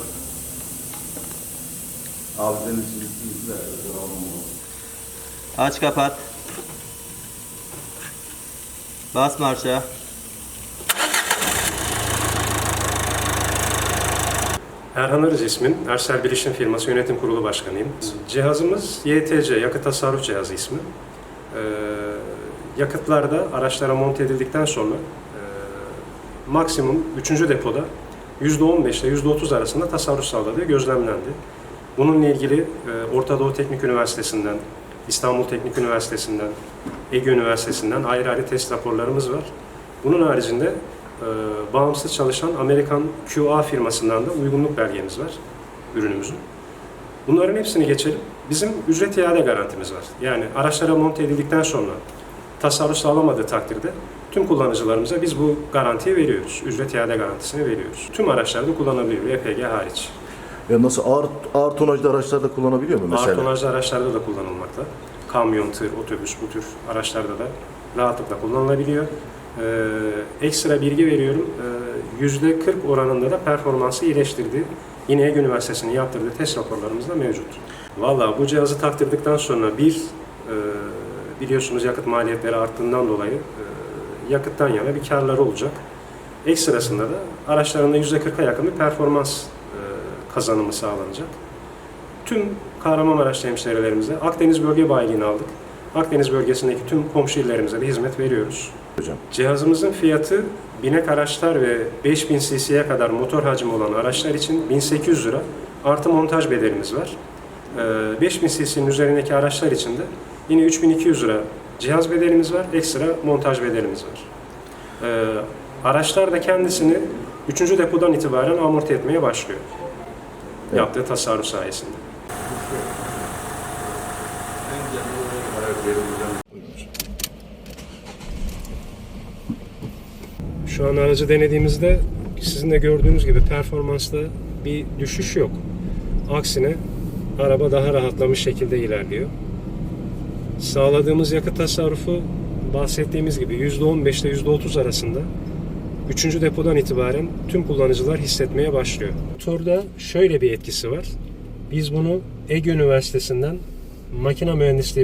Bakalım. Abi senin şimdi de devamlı oldu. Aç kapat. Bas marşa. Erhan Arız ismim. Ersel Bilişim Firması Yönetim Kurulu Başkanıyım. Cihazımız YTC, yakıt tasarruf cihazı ismi. Ee, yakıtlarda araçlara monte edildikten sonra e, maksimum 3. depoda %15 ile %30 arasında tasarruf sağladığı gözlemlendi. Bununla ilgili e, Orta Doğu Teknik Üniversitesi'nden, İstanbul Teknik Üniversitesi'nden, Ege Üniversitesi'nden ayrı ayrı test raporlarımız var. Bunun haricinde e, bağımsız çalışan Amerikan QA firmasından da uygunluk belgemiz var ürünümüzün. Bunların hepsini geçelim. Bizim ücret iade garantimiz var. Yani araçlara monte edildikten sonra tasarruf sağlamadığı takdirde tüm kullanıcılarımıza biz bu garantiyi veriyoruz. Ücret iade garantisini veriyoruz. Tüm araçlarda kullanılıyor, EPG hariç. Ya nasıl ağır, ağır tonajlı araçlarda kullanabiliyor mu mesela? Ağır tonajlı araçlarda da kullanılmakta. Kamyon, tır, otobüs bu tür araçlarda da rahatlıkla kullanılabiliyor. Ee, ekstra bilgi veriyorum. Ee, %40 oranında da performansı iyileştirdiği yine Ege Üniversitesi'nin yaptırdığı test raporlarımızda mevcut. Valla bu cihazı taktırdıktan sonra bir e, biliyorsunuz yakıt maliyetleri arttığından dolayı e, yakıttan yana bir karları olacak. Ekstrasında da araçlarında %40'a yakın bir performans e, kazanımı sağlanacak. Tüm Kahramanmaraş hemşehrilerimize Akdeniz Bölge Bayiliğini aldık. Akdeniz bölgesindeki tüm komşu illerimize de hizmet veriyoruz. Hocam. Cihazımızın fiyatı binek araçlar ve 5000 cc'ye kadar motor hacmi olan araçlar için 1800 lira artı montaj bedelimiz var. Ee, 5000 cc'nin üzerindeki araçlar için de yine 3200 lira cihaz bedelimiz var, ekstra montaj bedelimiz var. Ee, araçlar da kendisini 3. depodan itibaren amorti etmeye başlıyor. Yaptığı tasarruf sayesinde. Şu an aracı denediğimizde sizin de gördüğünüz gibi performansta bir düşüş yok. Aksine araba daha rahatlamış şekilde ilerliyor. Sağladığımız yakıt tasarrufu bahsettiğimiz gibi %15 ile %30 arasında 3. depodan itibaren tüm kullanıcılar hissetmeye başlıyor. Motorda şöyle bir etkisi var. Biz bunu Ege Üniversitesi'nden makine mühendisliği